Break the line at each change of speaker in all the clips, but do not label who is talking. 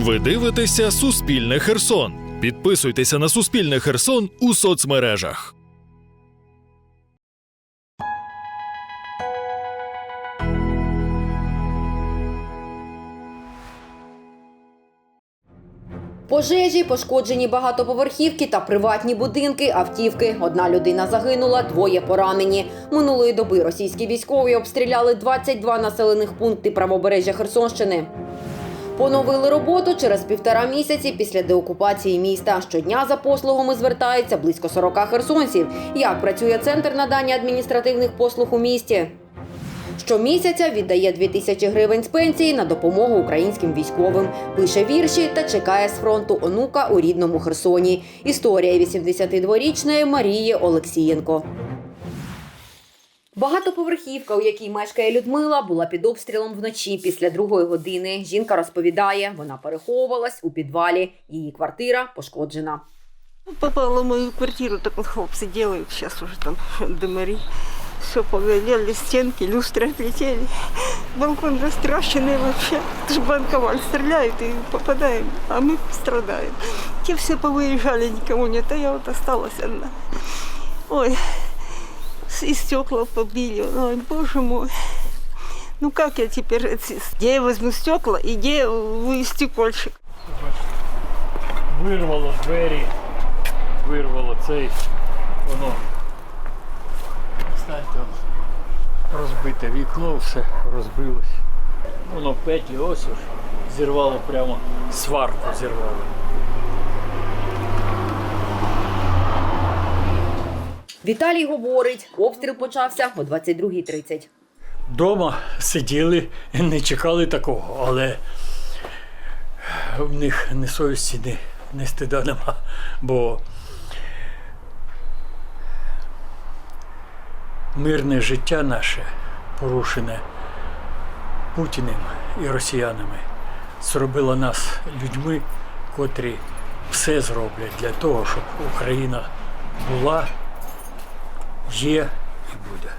Ви дивитеся Суспільне Херсон. Підписуйтеся на Суспільне Херсон у соцмережах.
Пожежі, пошкоджені багатоповерхівки та приватні будинки, автівки. Одна людина загинула, двоє поранені. Минулої доби російські військові обстріляли 22 населених пункти правобережжя Херсонщини. Поновили роботу через півтора місяці після деокупації міста. Щодня за послугами звертається близько 40 херсонців. Як працює центр надання адміністративних послуг у місті? Щомісяця віддає 2 тисячі гривень з пенсії на допомогу українським військовим. Пише вірші та чекає з фронту онука у рідному Херсоні. Історія 82-річної Марії Олексієнко. Багатоповерхівка, у якій мешкає Людмила, була під обстрілом вночі після другої години. Жінка розповідає, вона переховувалась у підвалі. Її квартира пошкоджена.
Попала в мою квартиру, так вот хлопцы делают сейчас уже там дымари. Все повелели, стенки, люстры отлетели. Балкон растращенный вообще. Это же банковаль стреляют и попадаем, а мы страдаем. Те все повыезжали, никого нет, а я вот осталась одна. Ой, с- и стекла побили. Ой, боже мой. Ну как я теперь, где я возьму стекла и где я вы стекольщик?
вирвало двері, вирвало цей, воно. Знаєте, розбите вікно, все розбилось. Воно петлі ось ось зірвало прямо сварку зірвало.
Віталій говорить, обстріл почався о 22.30.
Дома сиділи, не чекали такого, але в них ні совісті, ні, ні стида нема, бо мирне життя наше порушене Путіним і росіянами зробило нас людьми, котрі все зроблять для того, щоб Україна була, є і буде.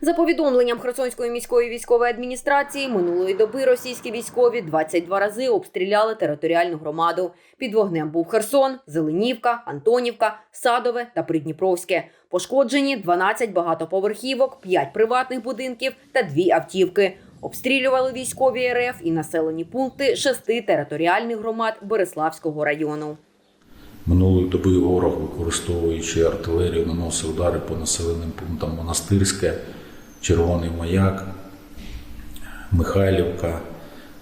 За повідомленням Херсонської міської військової адміністрації, минулої доби російські військові 22 рази обстріляли територіальну громаду. Під вогнем був Херсон, Зеленівка, Антонівка, Садове та Придніпровське. Пошкоджені 12 багатоповерхівок, 5 приватних будинків та 2 автівки. Обстрілювали військові РФ і населені пункти шести територіальних громад Береславського району.
Минулої доби ворог, використовуючи артилерію, наносив удари по населеним пунктам Монастирське, Червоний Маяк, Михайлівка,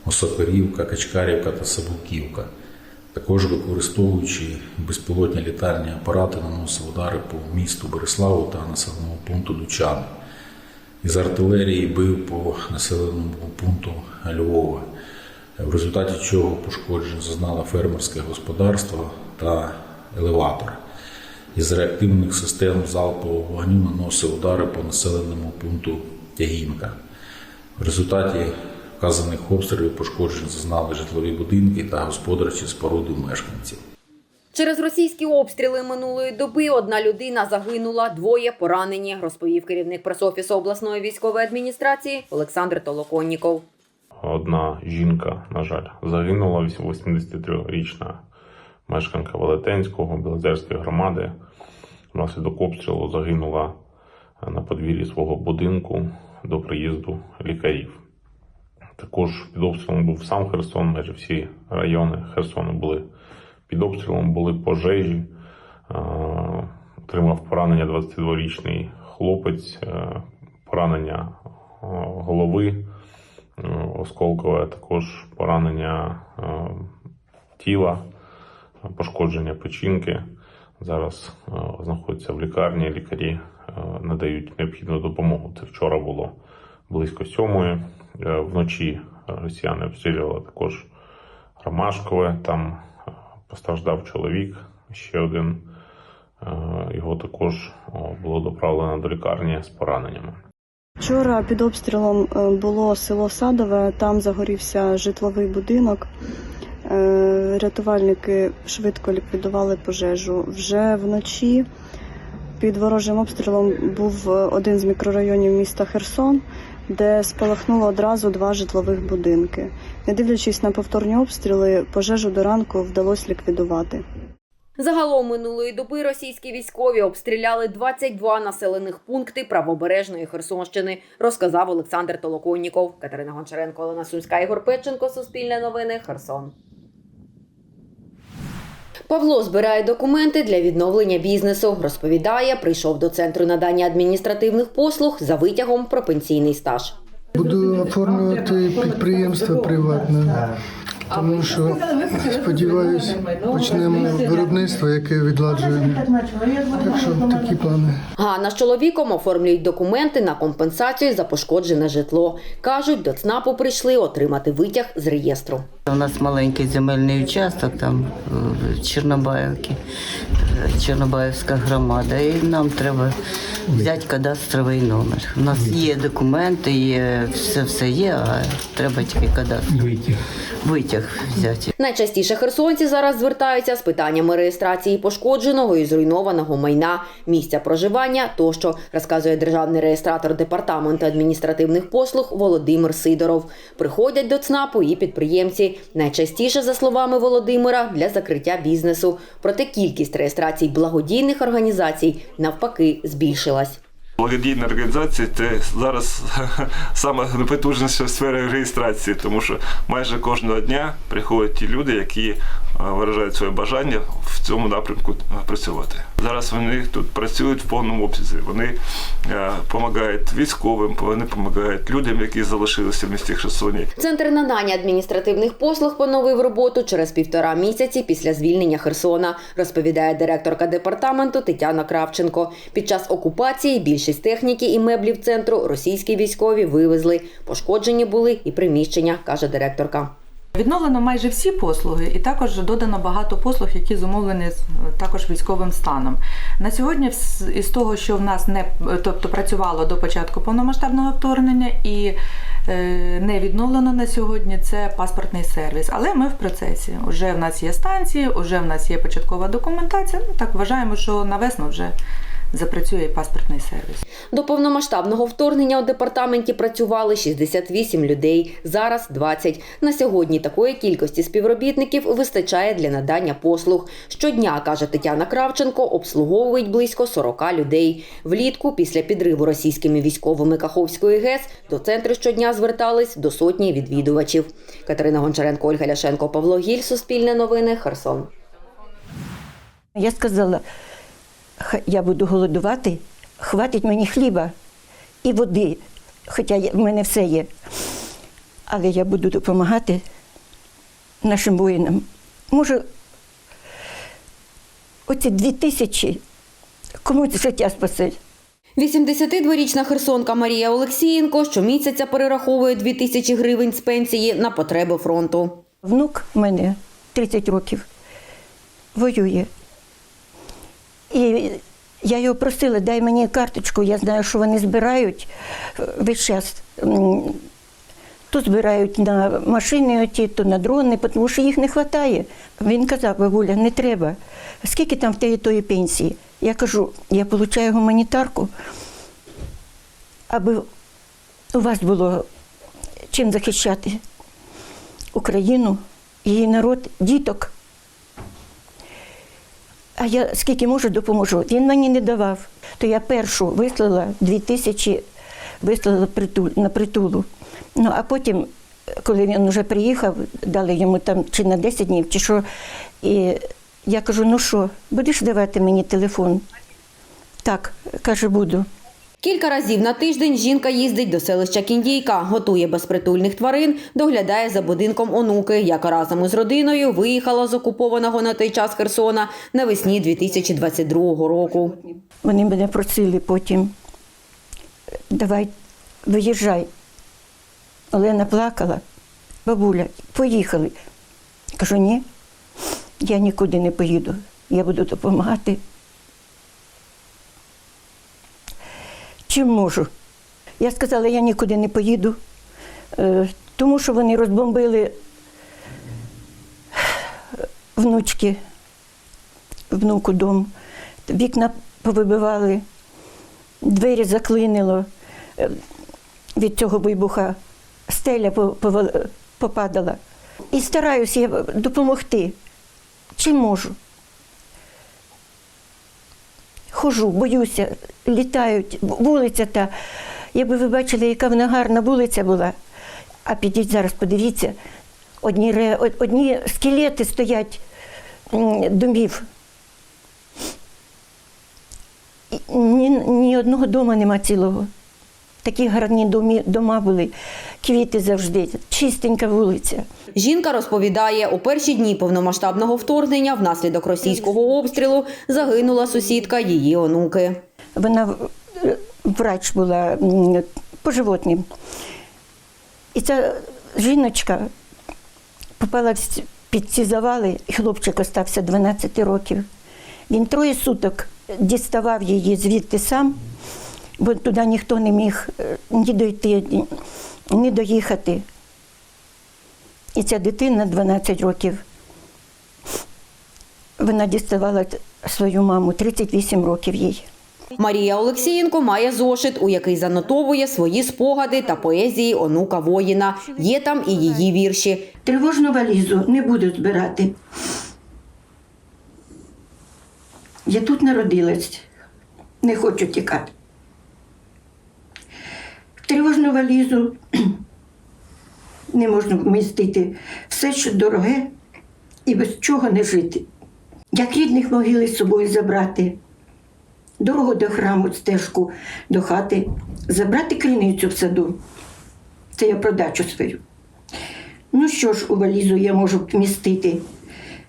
Осокорівка, Качкарівка та Сабулківка. Також використовуючи безпілотні літальні апарати, наносив удари по місту Береславу та населеному пункту Дучани. Із артилерії бив по населеному пункту Львова, в результаті чого пошкоджень зазнало фермерське господарство та елеватор. Із реактивних систем залпового вогню наносив удари по населеному пункту Тягінка. В результаті вказаних обстрілів пошкоджень зазнали житлові будинки та господарчі споруди мешканців.
Через російські обстріли минулої доби одна людина загинула, двоє поранені, розповів керівник пресофісу обласної військової адміністрації Олександр Толоконніков.
Одна жінка, на жаль, загинула 83-річна мешканка Велетенського, Білозерської громади. Внаслідок обстрілу загинула на подвір'ї свого будинку до приїзду лікарів. Також під обстрілом був сам Херсон, майже всі райони Херсону були під обстрілом, були пожежі. Е, Отримав поранення 22-річний хлопець, е, поранення е, голови е, осколкове, також поранення е, тіла, пошкодження печінки. Зараз е, знаходиться в лікарні. Лікарі е, надають необхідну допомогу. Це вчора було близько сьомої. Е, Вночі росіяни обстрілювали також Ромашкове. Там постраждав чоловік, ще один. Його також було доправлено до лікарні з пораненнями.
Вчора під обстрілом було село Садове, там загорівся житловий будинок. Е, Рятувальники швидко ліквідували пожежу. Вже вночі під ворожим обстрілом був е, один з мікрорайонів міста Херсон. де спалахнуло одразу два житлових будинки. Не дивлячись на повторні обстріли, пожежу до ранку вдалося ліквідувати.
Загалом минулої доби російські військові обстріляли 22 населених пункти правобережної Херсонщини, розказав Олександр Толоконніков. Катерина Гончаренко, Олена Сумська, Ігор Петченко, Суспільне новини, Херсон. Павло збирає документи для відновлення бізнесу. Розповідає, прийшов до центру надання адміністративних послуг за витягом про пенсійний стаж.
Буду оформлювати підприємство приватне, тому що сподіваюсь, почнемо виробництво, яке відладжуємо. Так що такі плани.
Ганна з чоловіком оформлюють документи на компенсацію за пошкоджене житло. кажуть, до ЦНАПу прийшли отримати витяг з реєстру.
У нас маленький земельний участок там в Чорнобаївці, е, Чорнобаївська громада, і нам треба взяти кадастровий номер. У нас є документи, є все, все є, а треба тільки кадастровий витяг взяти.
Найчастіше херсонці зараз звертаються з питаннями реєстрації пошкодженого і зруйнованого майна, місця проживання тощо, розказує державний реєстратор департаменту адміністративних послуг Володимир Сидоров. Приходять до ЦНАПу і підприємці. Найчастіше, за словами Володимира, для закриття бізнесу. Проте кількість реєстрацій благодійних організацій навпаки збільшилась.
Благодійна організація це зараз саме непотужніша в сфері реєстрації, тому що майже кожного дня приходять ті люди, які е, виражають своє бажання в цьому напрямку е, працювати. Зараз вони тут працюють в повному обсязі. Вони допомагають військовим, вони допомагають людям, які залишилися в місті Херсоні.
Центр надання адміністративних послуг поновив роботу через півтора місяці після звільнення Херсона, розповідає директорка департаменту Тетяна Кравченко. Під час окупації більшість техніки і меблів центру російські військові вивезли. Пошкоджені були і приміщення, каже директорка.
Відновлено майже всі послуги, і також додано багато послуг, які зумовлені з- також військовим станом. На сьогодні, із того, що в нас не тобто працювало до початку повномасштабного вторгнення і е, не відновлено на сьогодні, це паспортний сервіс. Але ми в процесі. Уже в нас є станції, вже в нас є початкова документація. Ну так вважаємо, що на весну вже запрацює паспортний сервіс.
До повномасштабного вторгнення у департаменті працювали 68 людей, зараз 20. На сьогодні такої кількості співробітників вистачає для надання послуг. Щодня, каже Тетяна Кравченко, обслуговують близько 40 людей. Влітку, після підриву російськими військовими Каховської ГЕС, до центру щодня звертались до сотні відвідувачів. Катерина Гончаренко, Ольга Ляшенко, Павло Гіль, Суспільне новини, Херсон.
Я сказала, «Х- я буду голодувати, хватить мені хліба і води, хоча в мене все є. Але я буду допомагати нашим воїнам. Може, оці дві тисячі комусь життя спасе.
82-річна херсонка Марія Олексієнко щомісяця перераховує 2 тисячі гривень з пенсії на потреби фронту.
Внук в мене 30 років воює. І я його просила, дай мені карточку, я знаю, що вони збирають е, весь час. То збирають на машини оті, то на дрони, тому що їх не вистачає. Він казав, бабуля, не треба. Скільки там в тебе тої пенсії? Я кажу, я отримую гуманітарку, аби у вас було чим захищати Україну, її народ, діток. А я скільки можу, допоможу. Він мені не давав. То я першу вислала дві тисячі, вислала на притулу. Ну, а потім, коли він вже приїхав, дали йому там чи на 10 днів, чи що. І я кажу: ну що, будеш давати мені телефон? Так, каже, буду.
Кілька разів на тиждень жінка їздить до селища Кіндійка, готує безпритульних тварин, доглядає за будинком онуки, яка разом із родиною виїхала з окупованого на той час Херсона навесні 2022 року.
Вони мене просили потім, давай, виїжджай. Олена плакала, бабуля, поїхали. Кажу, ні, я нікуди не поїду, я буду допомагати. Чим можу? Я сказала, я нікуди не поїду, е, тому що вони розбомбили внучки, внуку дом, вікна повибивали, двері заклинило. Е, від цього вибуха стеля попадала. І стараюся допомогти. Чим можу. Хожу, боюся, літають, вулиця та. Якби ви бачили, яка вона гарна вулиця була. А підіть зараз, подивіться, одні, одні скелети стоять домів. Ні, ні одного дома нема цілого. Такі гарні домі, дома були, квіти завжди, чистенька вулиця.
Жінка розповідає, у перші дні повномасштабного вторгнення внаслідок російського обстрілу загинула сусідка її онуки.
Вона е, врач була по животнім. І ця жіночка попала під ці завали, і хлопчик остався 12 років. Він троє суток діставав її звідти сам, бо туди ніхто не міг е, ні дойти, ні доїхати. І ця дитина 12 років. Вона діставала свою маму 38 років їй.
Марія Олексієнко має зошит, у який занотовує свої спогади та поезії онука воїна. Є там і її вірші.
Тривожну валізу не буду збирати. Я тут народилась, не хочу тікати. Тривожну валізу не можна вмістити все, що дороге, і без чого не жити. Як рідних могили з собою забрати, дорогу до храму, стежку до хати, забрати криницю в саду. Це я про дачу свою. Ну що ж, у валізу я можу вмістити?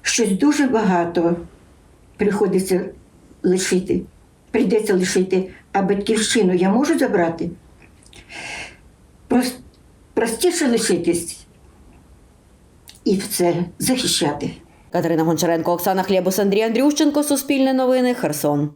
Щось дуже багато приходиться лишити. Прийдеться лишити, а батьківщину я можу забрати? Прос- Простіше лишитись і все захищати.
Катерина Гончаренко, Оксана Хлєбус, Андрій Андрющенко, Суспільне новини, Херсон.